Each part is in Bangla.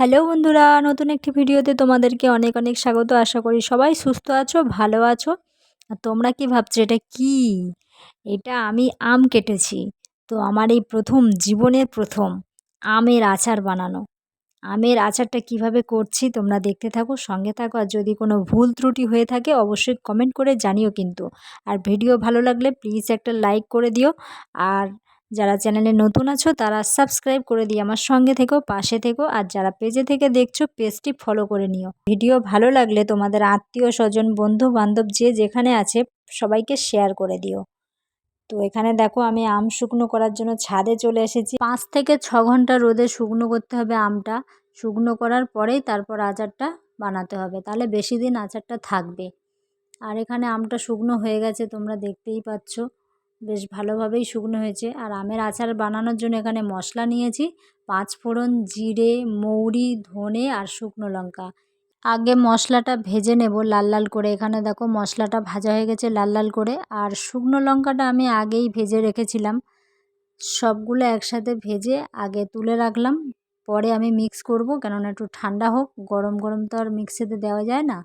হ্যালো বন্ধুরা, নতুন একটি ভিডিওতে তোমাদেরকে অনেক অনেক স্বাগত। আশা করি সবাই সুস্থ আছো, ভালো আছো। আর তোমরা কি ভাবছ এটা কি? এটা আমি আম কেটেছি। তো আমার এই প্রথম, জীবনের প্রথম আমের আচার বানানো। আমের আচারটা কীভাবে করছি তোমরা দেখতে থাকো, সঙ্গে থাকো। আর যদি কোনো ভুল ত্রুটি হয়ে থাকে, অবশ্যই কমেন্ট করে জানিও কিন্তু। আর ভিডিও ভালো লাগলে প্লিজ একটা লাইক করে দিও। আর যারা চ্যানেলে নতুন আছো, তারা সাবস্ক্রাইব করে দিয়ে আমার সঙ্গে থেকো, পাশে থেকো, আর যারা পেজে থেকে দেখছ, পেজটি ফলো করে নিও। ভিডিও ভালো লাগলে তোমাদের আত্মীয়, স্বজন বন্ধু বান্ধব যে যেখানে আছে, সবাইকে শেয়ার করে দিও। তো এখানে দেখো, আমি আম শুকনো করার জন্য ছাদে চলে এসেছি। পাঁচ থেকে ছ ঘণ্টা রোদে শুকনো করতে হবে আমটা। শুকনো করার পরেই তারপর আচারটা বানাতে হবে। তাহলে বেশি দিন আচারটা থাকবে। আর এখানে আমটা শুকনো হয়ে গেছে, তোমরা দেখতেই পাচ্ছ। বেশ ভালোভাবেই শুকনো হয়েছে। আর আমের আচার বানানোর জন্য এখানে মশলা নিয়েছি। পাঁচ ফোড়ন, জিরে, মৌরি, ধনে আর শুকনো লঙ্কা। আগে মশলাটা ভেজে নেব লাল লাল করে। এখানে দেখো মশলাটা ভাজা হয়ে গেছে লাল লাল করে। আর শুকনো লঙ্কাটা আমি আগেই ভেজে রেখেছিলাম। সবগুলো একসাথে ভেজে আগে তুলে রাখলাম। পরে আমি মিক্স করব, কেননা একটু ঠান্ডা হোক। গরম গরম তো আর মিক্সিতে দেওয়া যায় না।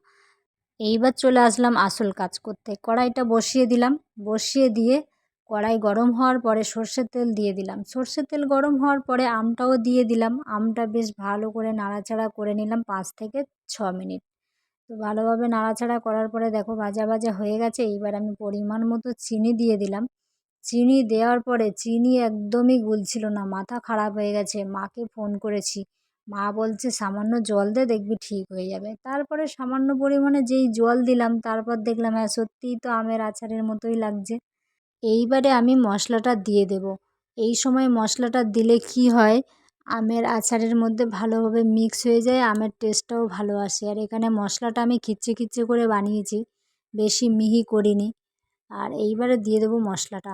এইবার চলে আসলাম আসল কাজ করতে। কড়াইটা বসিয়ে দিলাম। বসিয়ে দিয়ে কড়াই গরম হওয়ার পরে সর্ষের তেল দিয়ে দিলাম। সর্ষের তেল গরম হওয়ার পরে আমটাও দিয়ে দিলাম। আমটা বেশ ভালো করে নাড়াচাড়া করে নিলাম পাঁচ থেকে ছ মিনিট। তো ভালোভাবে নাড়াচাড়া করার পরে দেখো ভাজা ভাজা হয়ে গেছে। এইবার আমি পরিমাণ মতো চিনি দিয়ে দিলাম। চিনি দেওয়ার পরে চিনি একদমই গুলছিল না, মাথা খারাপ হয়ে গেছে। মাকে ফোন করেছি। মা বলছে, সামান্য জল দে, দেখবি ঠিক হয়ে যাবে। তারপরে সামান্য পরিমাণে যেই জল দিলাম, তারপর দেখলাম হ্যাঁ সত্যিই তো আমের আচারের মতোই লাগছে। এইবারে আমি মশলাটা দিয়ে দেব। এই সময় মশলাটা দিলে কি হয়? আমের আচারের মধ্যে ভালোভাবে মিক্স হয়ে যায়, আমের টেস্টটাও ভালো আসে। আর এখানে মশলাটা আমি খিচ্ছে খিচ্ছে করে বানিয়েছি, বেশি মিহি করিনি। আর এইবারে দিয়ে দেবো মশলাটা।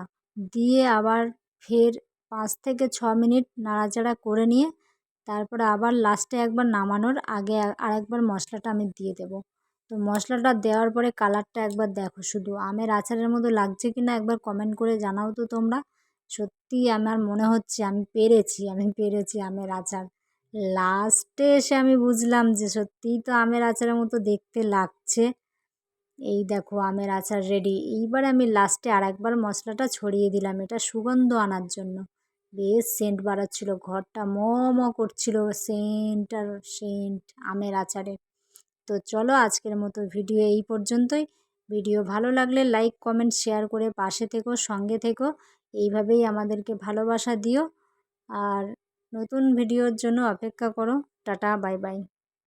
দিয়ে আবার ফের পাঁচ থেকে ছ মিনিট নাড়াচাড়া করে নিয়ে, তারপরে আবার লাস্টে একবার নামানোর আগে আরেকবার মশলাটা আমি দিয়ে দেবো। তো মশলাটা দেওয়ার পরে কালারটা একবার দেখো, শুধু আমের আচারের মতো লাগছে কি না একবার কমেন্ট করে জানাও তো তোমরা। সত্যিই আমার মনে হচ্ছে আমি পেরেছি আমি পেরেছি আমের আচার। লাস্টে এসে আমি বুঝলাম যে সত্যিই তো আমের আচারের মতো দেখতে লাগছে। এই দেখো আমের আচার রেডি এইবার আমি লাস্টে আর একবার মশলাটা ছড়িয়ে দিলাম, এটা সুগন্ধ আনার জন্য। বেশ সেন্ট বাড়াচ্ছিল, ঘরটা ম ম করছিল সেন্ট আর সেন্ট আমের আচারে তো চলো আজকের মতো ভিডিও এই পর্যন্তই। ভিডিও ভালো লাগলে লাইক কমেন্ট শেয়ার করে পাশে থেকো, সঙ্গে থেকো। এইভাবেই আমাদেরকে ভালোবাসা দিও। আর নতুন ভিডিওর জন্য অপেক্ষা করো। Tata bye bye